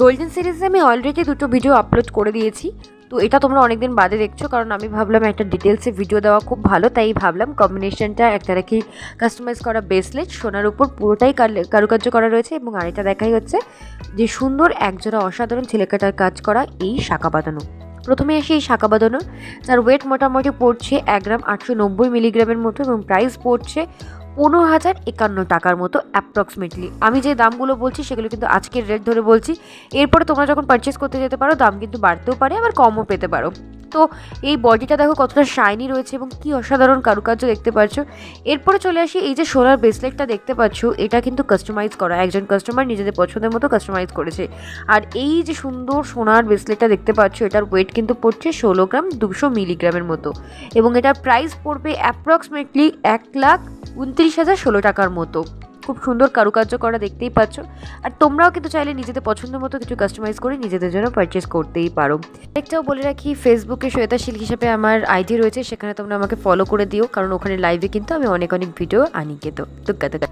Golden সিরিজে আমি already দুটো ভিডিও আপলোড করে দিয়েছি। তো এটা তোমরা অনেকদিন বাদে দেখছ, কারণ আমি ভাবলাম একটা ডিটেলসে ভিডিও দেওয়া খুব ভালো, তাই ভাবলাম কম্বিনেশনটা একটা রেখে কাস্টমাইজ করা ব্রেসলেট সোনার উপর পুরোটাই কারুকার্য করা রয়েছে এবং আরেকটা দেখাই হচ্ছে যে সুন্দর একজোড়া অসাধারণ ছেলেকাটার কাজ করা এই শাখা বাঁধানো। প্রথমে আসি এই শাখা বাঁধানো। যার ওয়েট মোটামুটি পড়ছে এক গ্রাম আটশো নব্বই মিলিগ্রামের মতো এবং প্রাইস পড়ছে পনেরো হাজার একান্ন টাকার মতো অ্যাপ্রক্সিমেটলি আমি যে দামগুলো বলছি, সেগুলো কিন্তু আজকের রেট ধরে বলছি। এরপরে তোমরা যখন পারচেস করতে যেতে পারো, দাম কিন্তু বাড়তেও পারে, আবার কমও পেতে পারো। তো এই বডিটা দেখো কতটা শাইনি রয়েছে এবং কি অসাধারণ কারুকার্য দেখতে পাচ্ছ। এরপরে চলে আসি, এই যে সোনার ব্রেসলেটটা দেখতে পাচ্ছ, এটা কিন্তু কাস্টমাইজ করা। একজন কাস্টমার নিজেদের পছন্দের মতো কাস্টমাইজ করেছে। আর এই যে সুন্দর সোনার ব্রেসলেটটা দেখতে পাচ্ছ, এটার ওয়েট কিন্তু পড়ছে ষোলো গ্রাম দুশো মিলিগ্রামের মতো। এবং এটার প্রাইস পড়বে অ্যাপ্রক্সিমেটলি এক লাখ উনত্রিশ হাজার ষোলো টাকার মতো। খুব সুন্দর কারুকার্য করা দেখতেই পাচ্ছ। আর তোমরাও কিন্তু চাইলে নিজেদের পছন্দ মতো কিছু কাস্টমাইজ করে নিজেদের জন্য পারচেস করতেই পারো। একটাও বলে রাখি ফেসবুকে শ্বেতা শিল্ক হিসেবে আমার আইডি রয়েছে, সেখানে তোমরা আমাকে ফলো করে দিও, কারণ ওখানে লাইভে কিন্তু আমি অনেক অনেক ভিডিও আনি কিন্তু